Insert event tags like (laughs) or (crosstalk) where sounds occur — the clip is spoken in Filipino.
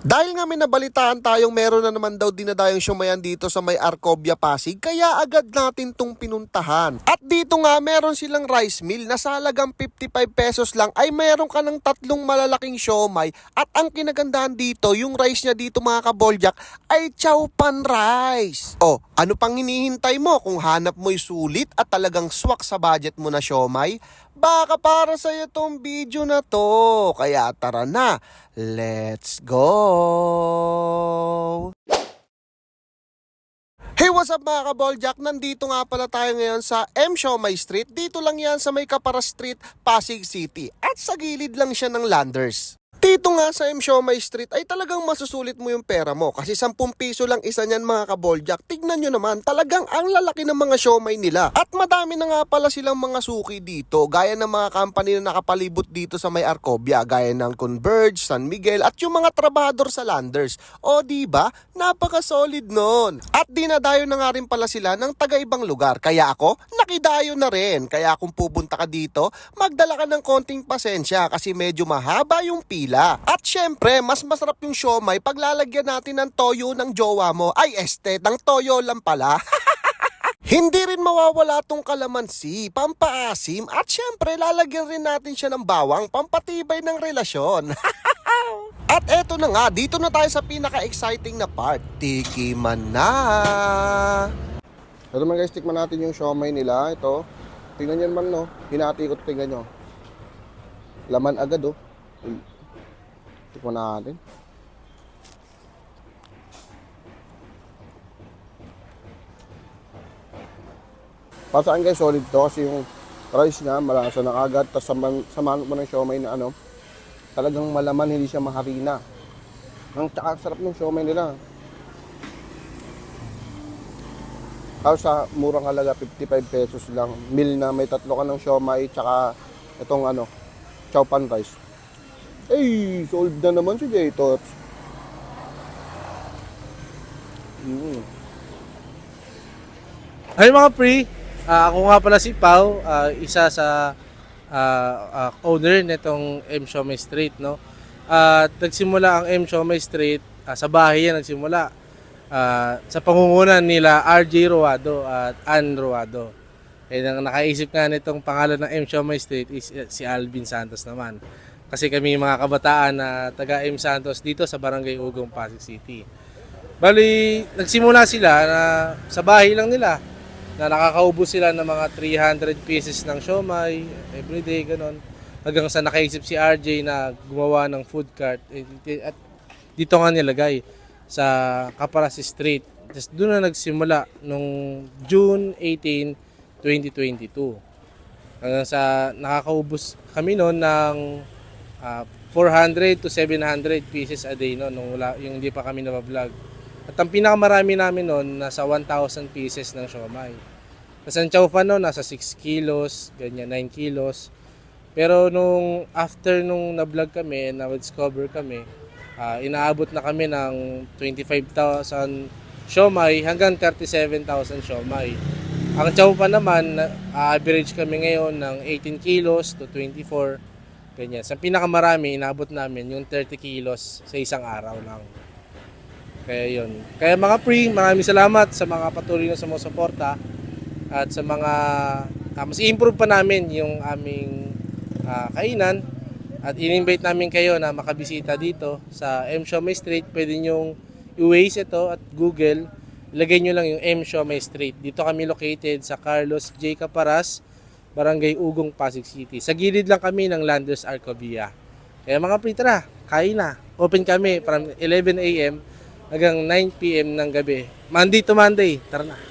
Dahil nga may nabalitaan tayong meron na naman daw dinadayong siumayan dito sa may Arcobia Pasig, kaya agad natin tong pinuntahan. At dito nga meron silang rice mill na sa halagang 55 pesos lang ay meron ka ng tatlong malalaking siomay at ang kinagandahan dito, yung rice niya dito mga kaboljak ay chow pan rice. O, ano pang hinihintay mo kung hanap mo'y sulit at talagang swak sa budget mo na siomay? Baka para sa'yo tong video na to. Kaya tara na, let's go! Hey, what's up mga kaboljak? Nandito nga pala tayo ngayon sa M. Siomay Street. Dito lang yan sa may Kapara Street, Pasig City. At sa gilid lang siya ng Landers. Dito nga sa M. Siomay Street ay talagang masusulit mo yung pera mo kasi 10 piso lang isa niyan mga kaboljak. Tignan nyo naman, talagang ang lalaki ng mga siomay nila. At madami na nga pala silang mga suki dito gaya ng mga company na nakapalibot dito sa may Arcobia gaya ng Converge, San Miguel at yung mga trabador sa Landers. O ba? Napaka-solid nun. At dinadayo na nga rin pala sila ng taga-ibang lugar. Kaya ako, nakidayo na rin. Kaya kung pupunta ka dito, magdala ka ng konting pasensya kasi medyo mahaba yung pila. At syempre, mas masarap yung siomay pag lalagyan natin ng toyo ng jowa mo. Ay, este, ng toyo lang pala. (laughs) Hindi rin mawawala tong kalamansi, pampaasim, at syempre lalagyan rin natin siya ng bawang, pampatibay ng relasyon. (laughs) at eto na nga, dito na tayo sa pinaka-exciting na part. Tikiman na! Ito naman guys, tikman natin yung siomay nila. Ito, tingnan nyo naman no, hinati ko, tingnan nyo. Laman agad oh. Tikman natin. Para sa akin guys, solid to kasi yung rice niya, malasa na agad. Tapos saman, samahan mo ng siomay na ano, talagang malaman, hindi siya maharina. Ang tsaka sarap ng siomay nila. Tapos sa murang halaga, 55 pesos lang. Meal na may tatlo ka ng siomay, tsaka itong ano, chow pan rice. Ay, sold na naman si J-Tots. Mm. Hi mga pre, Ah, ako nga pala si Pau, ah, isa sa ah, ah, owner nitong M. Shomai Street. No? At nagsimula ang M. Shomai Street, ah, sa bahay yan nagsimula. Ah, sa pangungunan nila RJ Ruado at Ann Ruado. Eh, ang nakaisip nga nitong pangalan ng M. Shomai Street is eh, si Alvin Santos naman. Kasi kami mga kabataan na taga M. Santos dito sa Barangay Ugong, Pasig City. Bali, nagsimula sila na sa bahay lang nila na nakakaubos sila ng mga 300 pieces ng siomay everyday, ganon. Hanggang sa nakaisip si RJ na gumawa ng food cart. Eh, At dito nga nilagay sa Caparasi Street. Tapos doon na nagsimula nung June 18, 2022. Hanggang sa nakakaubos kami noon ng ah, 400 to 700 pieces a day noon nung wala, yung hindi pa kami nabablog. At ang pinakamarami namin noon, nasa 1,000 pieces ng siomay. Tapos ang chow fan noon, nasa 6 kilos, ganyan, 9 kilos. Pero nung after nung na-vlog kami, na-discover kami, ah, inaabot na kami ng 25,000 siomay hanggang 37,000 siomay. Ang chow naman, na- average kami ngayon ng 18 kilos to 24 ganyan. Sa pinakamarami, inaabot namin yung 30 kilos sa isang araw lang. Kaya yun. Kaya mga pre, maraming salamat sa mga patuloy na sumusuporta at sa mga ah, mas i-improve pa namin yung aming ah, kainan at in-invite namin kayo na makabisita dito sa M. Shomai Street. Pwede nyong i-waze ito at Google. Ilagay nyo lang yung M. Shomai Street. Dito kami located sa Carlos J. Caparas, Barangay Ugong, Pasig City. Sa gilid lang kami ng Landers Arcovia. Kaya mga pre, tara, kain na. Open kami from 11 a.m. hanggang 9 p.m. ng gabi. Monday to Monday. Tara na.